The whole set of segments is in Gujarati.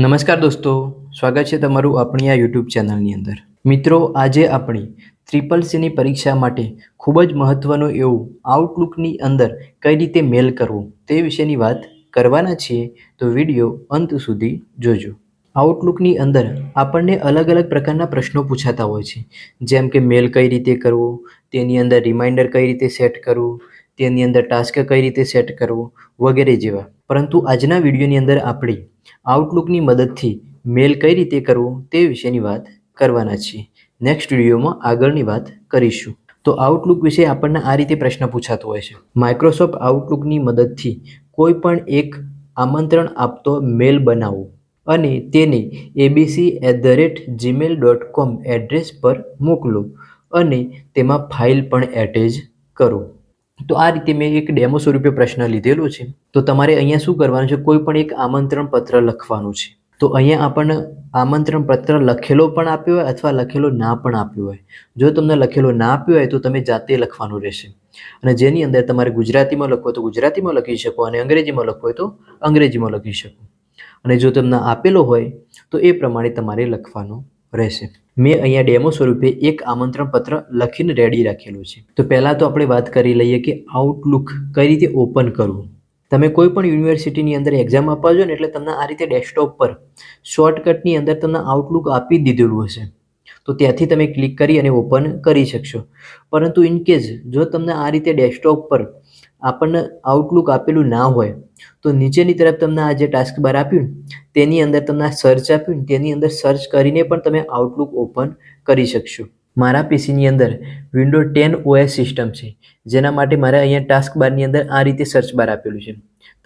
નમસ્કાર દોસ્તો, સ્વાગત છે તમારું આપણી આ યુટ્યુબ ચેનલની અંદર. મિત્રો, આજે આપણી ટ્રિપલ સીની પરીક્ષા માટે ખૂબ જ મહત્ત્વનું એવું આઉટલુકની અંદર કઈ રીતે મેલ કરવું તે વિશેની વાત કરવાના છીએ, તો વીડિયો અંત સુધી જોજો. આઉટલુકની અંદર આપણને અલગ અલગ પ્રકારના પ્રશ્નો પૂછાતા હોય છે. જેમ કે મેલ કઈ રીતે કરવો, તેની અંદર રિમાઇન્ડર કઈ રીતે સેટ કરવું, તેની અંદર ટાસ્ક કઈ રીતે સેટ કરવો વગેરે જેવા. પરંતુ આજના વિડીયોની અંદર આપણે આઉટલુકની મદદથી મેલ કઈ રીતે કરવો તે વિશેની વાત કરવાના છીએ. નેક્સ્ટ વિડીયોમાં આગળની વાત કરીશું. તો આઉટલુક વિશે આપણને આ રીતે પ્રશ્ન પૂછાતો હોય છે. માઇક્રોસોફ્ટ આઉટલુકની મદદથી કોઈ પણ એક આમંત્રણ આપતો મેલ બનાવો અને તેને ABC at the rate Gmail dot com address પર મોકલો અને તેમાં ફાઇલ પણ એટેચ કરો. તો આ રીતે મેં એક ડેમો સ્વરૂપે પ્રશ્ન લીધેલો છે. તો તમારે અહીંયા શું કરવાનું છે? કોઈ પણ એક આમંત્રણ પત્ર લખવાનું છે. તો અહીંયા આપણને આમંત્રણ પત્ર લખેલો પણ આપ્યો હોય અથવા લખેલો ના પણ આપ્યો હોય. જો તમને લખેલો ના આપ્યો હોય તો તમે જાતે લખવાનું રહેશે. અને જેની અંદર તમારે ગુજરાતીમાં લખવો તો ગુજરાતીમાં લખી શકો અને અંગ્રેજીમાં લખવો હોય તો અંગ્રેજીમાં લખી શકો. અને જો તમને આપેલો હોય તો એ પ્રમાણે તમારે લખવાનું રહેશે. મેં અહીંયા ડેમો સ્વરૂપે એક આમંત્રણ પત્ર લખીને રેડી રાખેલું છે. તો પહેલાં તો આપણે વાત કરી લઈએ કે આઉટલુક કઈ રીતે ઓપન કરવું. તમે કોઈ પણ યુનિવર્સિટીની અંદર એક્ઝામ આપવા જો ને એટલે તમને આ રીતે ડેસ્કટોપ પર શોર્ટકટની અંદર તમને આઉટલુક આપી દીધેલું હશે. તો ત્યાંથી તમે ક્લિક કરી અને ઓપન કરી શકશો. પરંતુ ઇન કેસ જો તમને આ રીતે ડેસ્કટોપ પર આપણને આઉટલુક આપેલું ના હોય, તો નીચેની તરફ તમને આ જે ટાસ્ક બાર આપ્યું તેની અંદર તમને સર્ચ આપ્યું તેની અંદર સર્ચ કરીને પણ તમે આઉટલુક ઓપન કરી શકશો. મારા પીસીની અંદર વિન્ડો ટેન ઓએસ સિસ્ટમ છે, જેના માટે મારે અહીંયા ટાસ્ક બારની અંદર આ રીતે સર્ચ બાર આપેલું છે.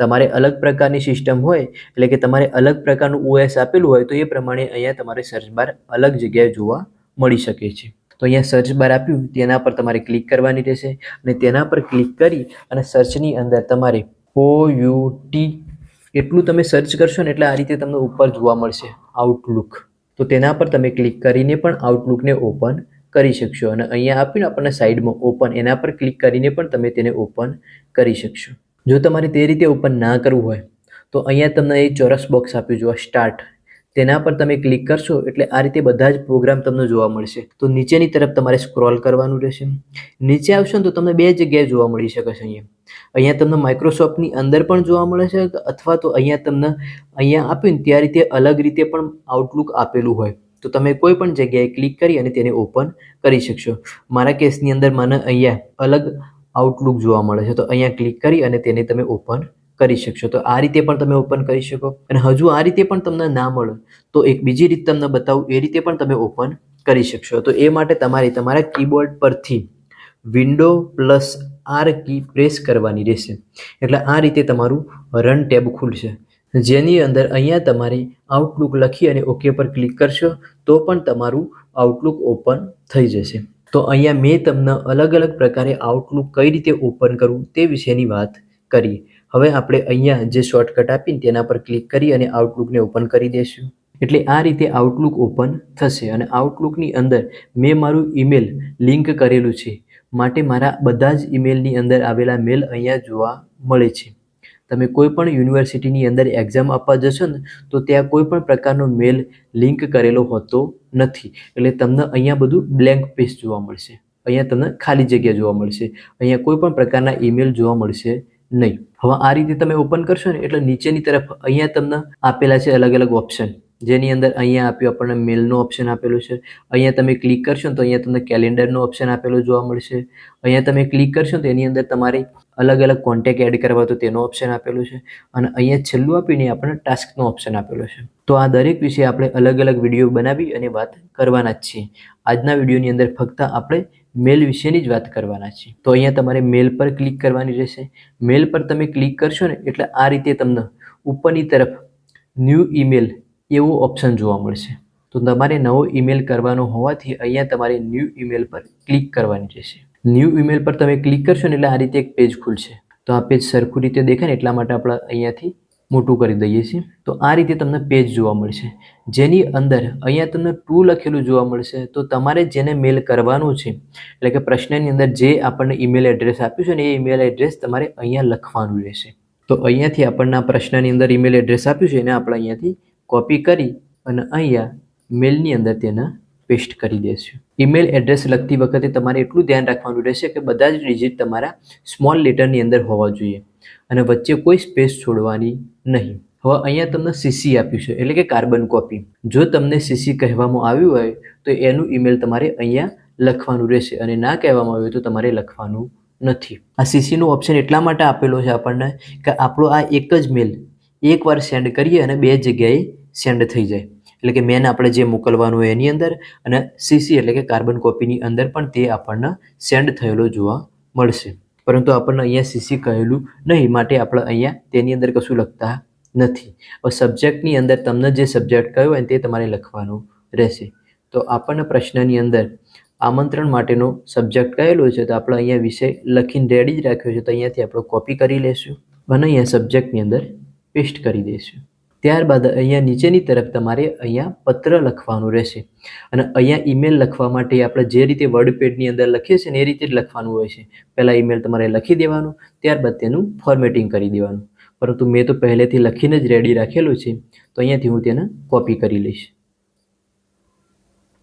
તમારે અલગ પ્રકારની સિસ્ટમ હોય, એટલે કે તમારે અલગ પ્રકારનું ઓએસ આપેલું હોય, તો એ પ્રમાણે અહીંયા તમારે સર્ચ બાર અલગ જગ્યાએ જોવા મળી શકે છે. તો અહીંયા સર્ચ બાર આપ્યું, તેના પર તમારે ક્લિક કરવાની રહેશે અને તેના પર ક્લિક કરી અને સર્ચની અંદર તમારે ઓ યુ ટી એટલું તમે સર્ચ કરશો ને એટલે આ રીતે તમને ઉપર જોવા મળશે આઉટલુક તો તેના પર તમે ક્લિક કરીને પણ આઉટલુકને ઓપન કરી શકશો અને અહીંયા આપ્યું આપણને સાઈડમાં ઓપન એના પર ક્લિક કરીને પણ તમે તેને ઓપન કરી શકશો. જો તમારે તે રીતે ઓપન ના કરવું હોય, તો અહીંયા તમને એ ચોરસ બોક્સ આપ્યું જોવા સ્ટાર્ટ તેના પર તમે ક્લિક કરશો એટલે આ રીતે બધા જ પ્રોગ્રામ તમને જોવા મળશે. તો નીચેની તરફ તમારે સ્ક્રોલ કરવાનું રહેશે. નીચે આવશો ને તો તમને બે જગ્યાએ જોવા મળી શકે છે અહીંયા. અહીંયા તમને માઇક્રોસોફ્ટની અંદર પણ જોવા મળે છે અથવા તો અહીંયા તમને અહીંયા આપ્યું ને ત્યાં રીતે અલગ રીતે પણ આઉટલુક આપેલું હોય. તો તમે કોઈ પણ જગ્યાએ ક્લિક કરી અને તેને ઓપન કરી શકશો. મારા કેસની અંદર મને અહીંયા અલગ આઉટલુક જોવા મળે છે. તો અહીંયા ક્લિક કરી અને તેને તમે ઓપન કરી શકશો. તો આ રીતે પણ તમે ઓપન કરી શકો. અને હજુ આ રીતે પણ તમને ના મળે, તો એક બીજી રીત તમને બતાવું, એ રીતે પણ તમે ઓપન કરી શકશો. તો એ માટે તમારે તમારા કીબોર્ડ પરથી window plus R key press કરવાની રહેશે. એટલે આ રીતે તમારું રન ટેબ ખુલશે. જેની અંદર અહીંયા તમારે આઉટલુક લખી અને ઓકે પર ક્લિક કરશો, તો પણ તમારું આઉટલુક ઓપન થઈ જશે. તો અહીંયા મેં તમને અલગ અલગ પ્રકારે આઉટલુક કઈ રીતે ઓપન કરવું તે વિશેની વાત કરી. હવે આપણે અહીંયા જે શોર્ટકટ આપીને તેના પર ક્લિક કરી અને આઉટલુકને ઓપન કરી દઈશું એટલે આ રીતે આઉટલુક ઓપન થશે અને આઉટલુકની અંદર મેં મારું ઈમેલ લિંક કરેલું છે. માટે મારા બધા જ ઈમેલની અંદર આવેલા મેલ અહીંયા જોવા મળે છે. તમે કોઈ પણ યુનિવર્સિટીની અંદર એક્ઝામ આપવા જશો ને, તો ત્યાં કોઈ પણ પ્રકારનો મેલ લિંક કરેલો હોતો નથી. એટલે તમને અહીંયા બધું બ્લેન્ક પેજ જોવા મળશે. અહીંયા તમને ખાલી જગ્યા જોવા મળશે. અહીંયા કોઈ પણ પ્રકારના ઈમેલ જોવા મળશે નહીં. હવે આ રીતે તમે ઓપન કરશો ને, એટલે નીચેની તરફ અહીંયા તમને આપેલા છે અલગ અલગ ઓપ્શન જેની અંદર અહીંયા આપ્યું આપણને મેલનું ઓપ્શન આપેલું છે. અહીંયા તમે ક્લિક કરશો તો અહીંયા તમને કેલેન્ડરનું ઓપ્શન આપેલું જોવા મળશે. અહીંયા તમે ક્લિક કરશો તો એની અંદર તમારે અલગ અલગ કોન્ટેક એડ કરવા તો તેનું ઓપ્શન આપેલું છે. અને અહીંયા છેલ્લું આપીને આપણને ટાસ્કનો ઓપ્શન આપેલો છે. તો આ દરેક વિશે આપણે અલગ અલગ વીડિયો બનાવી અને વાત કરવાના જ છીએ. આજના વિડીયોની અંદર ફક્ત આપણે મેલ વિશેની જ વાત કરવાના છીએ. તો અહીંયા તમારે મેલ પર ક્લિક કરવાની રહેશે. મેલ પર તમે ક્લિક કરશો ને એટલે આ રીતે તમને ઉપરની તરફ ન્યૂ ઈમેલ એવો ઓપ્શન જોવા મળશે. તો તમારે નવો ઈમેલ કરવાનો હોવાથી અહીંયા તમારે ન્યૂ ઈમેલ પર ક્લિક કરવાની રહેશે. ન્યૂ ઈમેલ પર તમે ક્લિક કરશો ને એટલે આ રીતે એક પેજ ખુલશે. તો આ પેજ સરખું રીતે દેખાય ને એટલા માટે આપણે અહીંયાથી મોટું કરી દઈએ છીએ. તો આ રીતે તમને પેજ જોવા મળશે. જેની અંદર અહીંયા તમને ટુ લખેલું જોવા મળશે. તો તમારે જેને મેલ કરવાનું છે, એટલે કે પ્રશ્નની અંદર જે આપણને ઈમેલ એડ્રેસ આપ્યું છે ને એ ઈમેલ એડ્રેસ તમારે અહીંયા લખવાનું રહેશે. તો અહીંયાથી આપણને આ પ્રશ્નની અંદર ઈમેલ એડ્રેસ આપ્યું છે, એને આપણે અહીંયાથી કોપી કરી અને અહીંયા મેલની અંદર તેને પેસ્ટ કરી દેશું. ઈમેલ એડ્રેસ લખતી વખતે તમારે એટલું ધ્યાન રાખવાનું રહેશે કે બધા જ ડિજિટ તમારા સ્મોલ લેટરની અંદર હોવા જોઈએ અને વચ્ચે કોઈ સ્પેસ છોડવાની નહીં. હવે અહીંયા તમને સીસી આપ્યું છે, એટલે કે કાર્બન કોપી જો તમને સીસી કહેવામાં આવ્યું હોય, તો એનું ઈમેલ તમારે અહીંયા લખવાનું રહેશે અને ના કહેવામાં આવ્યું તો તમારે લખવાનું નથી. આ સીસીનો ઓપ્શન એટલા માટે આપેલો છે આપણને કે આપણો આ એક જ મેલ એકવાર સેન્ડ કરીએ અને બે જગ્યાએ સેન્ડ થઈ જાય. એટલે કે મેન આપણે જે મોકલવાનું હોય એની અંદર અને સીસી એટલે કે કાર્બન કોપીની અંદર પણ તે આપણને સેન્ડ થયેલો જોવા મળશે. પરંતુ આપણને અહીંયા સીસી કહેલું નહીં, માટે આપણે અહીંયા તેની અંદર કશું લખતા નથી. હવે સબ્જેક્ટની અંદર તમને જે સબ્જેક્ટ કયો હોય તે તમારે લખવાનું રહેશે. તો આપણને પ્રશ્નની અંદર આમંત્રણ માટેનો સબ્જેક્ટ કહેલો છે, તો આપણે અહીંયા વિષય લખીને રેડી જ રાખ્યો છે, તો અહીંયાથી આપણે કોપી કરી લઈશું અને અહીંયા સબ્જેક્ટની અંદર પેસ્ટ કરી દઈશું. ત્યારબાદ અહીંયા નીચેની તરફ તમારે અહીંયા પત્ર લખવાનું રહેશે. અને અહીંયા ઈમેલ લખવા માટે આપણે જે રીતે વર્ડ પેડની અંદર લખીએ છીએ ને એ રીતે જ લખવાનું હોય છે. પહેલાં ઈમેલ તમારે લખી દેવાનું, ત્યારબાદ તેનું ફોર્મેટિંગ કરી દેવાનું. પરંતુ મેં તો પહેલેથી લખીને જ રેડી રાખેલું છે, તો અહીંયાથી હું તેને કોપી કરી લઈશ.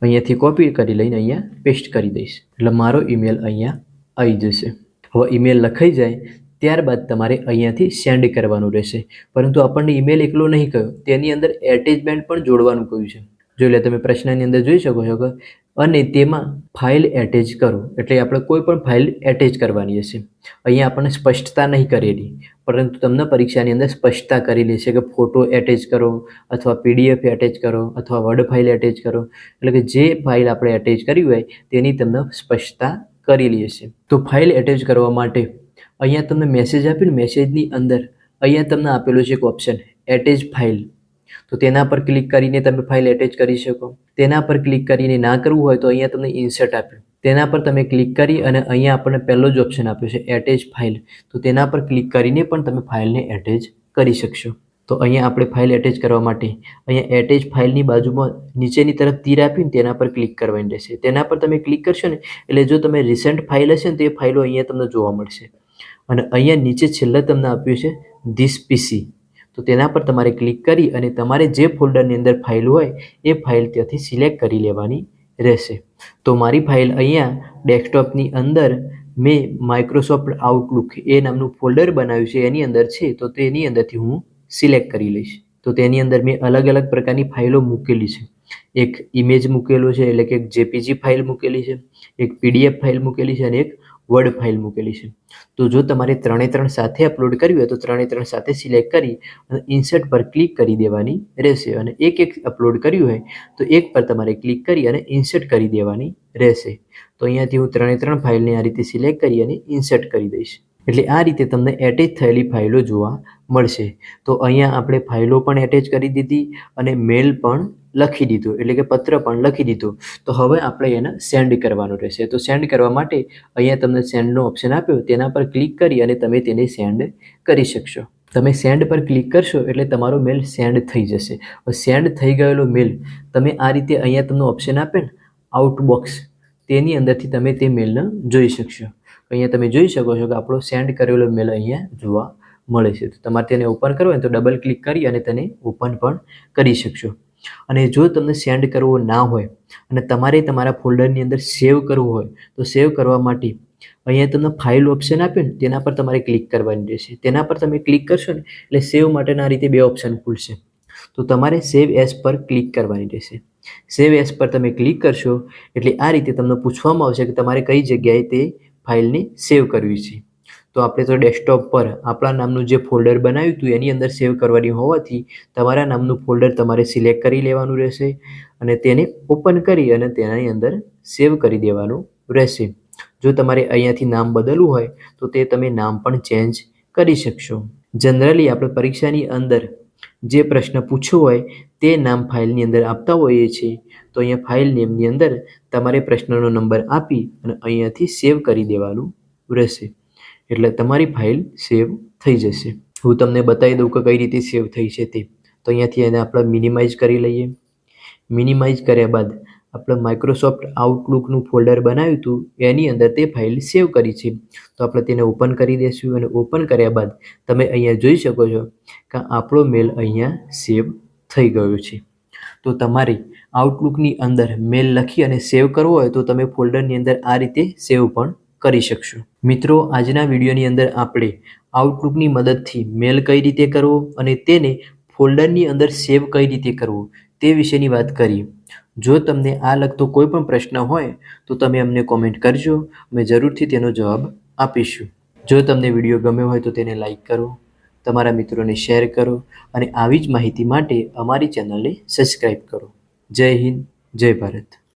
અહીંયાથી કોપી કરી લઈને અહીંયા પેસ્ટ કરી દઈશ. એટલે મારો ઈમેલ અહીંયા આવી જશે. હવે ઈમેલ લખાઈ જાય ત્યારબાદ તમારે અહીંયાથી સેન્ડ કરવાનું રહેશે. પરંતુ આપણને ઈમેલ એકલો નહીં કહ્યું તેની અંદર એટેચમેન્ટ પણ જોડવાનું કહ્યું છે. જોઈ લે, તમે પ્રશ્નની અંદર જોઈ શકો છો કે અને તેમાં ફાઇલ એટેચ કરો, એટલે આપણે કોઈ પણ ફાઇલ એટેચ કરવાની હશે. અહીંયા આપણને સ્પષ્ટતા નહીં કરેલી, પરંતુ તમને પરીક્ષાની અંદર સ્પષ્ટતા કરેલી છે કે ફોટો એટેચ કરો, અથવા પીડીએફ એટેચ કરો, અથવા વર્ડ ફાઇલ એટેચ કરો. એટલે કે જે ફાઇલ આપણે એટેચ કરી હોય, તેની તમને સ્પષ્ટતા કરેલી હશે. તો ફાઇલ એટેચ કરવા માટે અહીંયા તમને મેસેજ આપ્યું મેસેજની અંદર અહીંયા તમને આપેલું છે એક ઓપ્શન એટેચ ફાઇલ તો તેના પર ક્લિક કરીને તમે ફાઇલ એટેચ કરી શકો. તેના પર ક્લિક કરીને ના કરવું હોય તો અહીંયા તમને ઇન્સર્ટ આપ્યું તેના પર તમે ક્લિક કરી અને અહીંયા આપણને પહેલો જ ઓપ્શન આપ્યો છે એટેચ ફાઇલ તો તેના પર ક્લિક કરીને પણ તમે ફાઇલને એટેચ કરી શકશો. તો અહીંયા આપણે ફાઇલ એટેચ કરવા માટે અહીંયા એટેચ ફાઇલની બાજુમાં નીચેની તરફ તીર આપીને તેના પર ક્લિક કરવાની રહેશે. તેના પર તમે ક્લિક કરશો ને, એટલે જો તમે રિસેન્ટ ફાઇલ હશે ને, તે ફાઇલો અહીંયા તમને જોવા મળશે. અને અહીંયા નીચે છેલ્લે તમને આપ્યું છે ધીસ પીસી તો તેના પર તમારે ક્લિક કરી અને તમારે જે ફોલ્ડરની અંદર ફાઇલ હોય એ ફાઇલ ત્યાંથી સિલેક્ટ કરી લેવાની રહેશે. તો મારી ફાઇલ અહીંયા ડેસ્કટોપની અંદર મેં માઇક્રોસોફ્ટ આઉટલુક એ નામનું ફોલ્ડર બનાવ્યું છે, એની અંદર છે, તો તેની અંદરથી હું સિલેક્ટ કરી લઈશ. તો તેની અંદર મેં અલગ અલગ પ્રકારની ફાઇલો મૂકેલી છે. એક ઇમેજ મૂકેલો છે, એટલે કે એક જેપીજી ફાઇલ મૂકેલી છે, એક પીડીએફ ફાઇલ મૂકેલી છે અને એક વર્ડ ફાઇલ મૂકેલી છે. તો જો તમારે ત્રણે ત્રણ સાથે અપલોડ કરવી હોય તો ત્રણે ત્રણ સાથે સિલેક્ટ કરી અને ઇન્સર્ટ પર ક્લિક કરી દેવાની રહેશે અને એક એક અપલોડ કર્યું હોય તો એક પર તમારે ક્લિક કરી અને ઇન્સર્ટ કરી દેવાની રહેશે. તો અહીંયાથી હું ત્રણે ત્રણ ફાઇલને આ રીતે સિલેક્ટ કરી અને ઇન્સર્ટ કરી દઈશ. એટલે આ રીતે તમને એટેચ થયેલી ફાઇલો જોવા મળશે. તો અહીંયા આપણે ફાઇલો પણ એટેચ કરી દીધી અને મેલ પણ લખી દીધો, એટલે કે પત્ર પણ લખી દીધું. તો હવે આપણે એને સેન્ડ કરવાનું રહેશે. તો સેન્ડ કરવા માટે અહીંયા તમને સેન્ડનો ઓપ્શન આપ્યો, તેના પર ક્લિક કરી અને તમે તેને સેન્ડ કરી શકશો. તમે સેન્ડ પર ક્લિક કરશો એટલે તમારો મેલ સેન્ડ થઈ જશે. સેન્ડ થઈ ગયેલો મેલ, તમે આ રીતે અહીંયા તમને ઓપ્શન આપે ને આઉટબોક્સ તેની અંદરથી તમે તે મેલને જોઈ શકશો. અહીંયા તમે જોઈ શકો છો કે આપણો સેન્ડ કરેલો મેલ અહીંયા જોવા મળે છે. તો તમારે તેને ઓપન કરવો હોય તો ડબલ ક્લિક કરી અને તેને ઓપન પણ કરી શકશો. અને જો તમને સેન્ડ કરવો ના હોય અને તમારે તમારા ફોલ્ડરની અંદર સેવ કરવું હોય, તો સેવ કરવા માટે અહીંયા તમને ફાઇલ ઓપ્શન આપ્યું ને તેના પર તમારે ક્લિક કરવાની રહેશે. તેના પર તમે ક્લિક કરશો ને એટલે સેવ માટેના રીતે બે ઓપ્શન ખુલશે. તો તમારે સેવ એસ પર ક્લિક કરવાની રહેશે. સેવ એસ પર તમે ક્લિક કરશો, એટલે આ રીતે તમને પૂછવામાં આવશે કે તમારે કઈ જગ્યાએ તે ફાઇલને સેવ કરવી છે. તો આપણે તો ડેસ્કટોપ પર આપણા નામનું જે ફોલ્ડર બનાવ્યું હતું, એની અંદર સેવ કરવાની હોવાથી તમારા નામનું ફોલ્ડર તમારે સિલેક્ટ કરી લેવાનું રહેશે અને તેને ઓપન કરી અને તેની અંદર સેવ કરી દેવાનું રહેશે. જો તમારે અહીંયાથી નામ બદલવું હોય, તો તે તમે નામ પણ ચેન્જ કરી શકશો. જનરલી આપણે પરીક્ષાની અંદર જે પ્રશ્ન પૂછ્યો હોય તે નામ ફાઇલની અંદર આપતા હોઈએ છીએ. તો અહીંયા ફાઇલ નેમની અંદર તમારે પ્રશ્નનો નંબર આપી અને અહીંયાથી સેવ કરી દેવાનું રહેશે. એટલે તમારી ફાઇલ સેવ થઈ જશે. હું તમને બતાવી દઉં કે કઈ રીતે સેવ થઈ છે તે. તો અહીંયાથી એને આપણે મિનિમાઇઝ કરી લઈએ. મિનિમાઇઝ કર્યા બાદ આપણે માઇક્રોસોફ્ટ આઉટલુકનું ફોલ્ડર બનાવ્યું હતું, એની અંદર તે ફાઇલ સેવ કરી છે. તો આપણે તેને ઓપન કરી દઈશું અને ઓપન કર્યા બાદ તમે અહીંયા જોઈ શકો છો કે આપણો મેલ અહીંયા સેવ થઈ ગયો છે. તો તમારે આઉટલુકની અંદર મેલ લખી અને સેવ કરવો હોય તો તમે ફોલ્ડરની અંદર આ રીતે સેવ પણ કરી શકશો. મિત્રો, આજના વિડીયોની અંદર આપણે આઉટલુકની મદદથી મેલ કઈ રીતે કરવો અને તેને ફોલ્ડરની અંદર સેવ કઈ રીતે કરવો તે વિશેની વાત કરીએ. જો તમને આ લગતો કોઈ પણ પ્રશ્ન હોય, તો તમે અમને કોમેન્ટ કરજો. અમે જરૂરથી તેનો જવાબ આપીશું. જો તમને વીડિયો ગમ્યો હોય, તો તેને લાઈક કરો. તમારા મિત્રોને શેર કરો અને આવી જ માહિતી માટે અમારી ચેનલને સબસ્ક્રાઈબ કરો. જય હિન્દ, જય ભારત.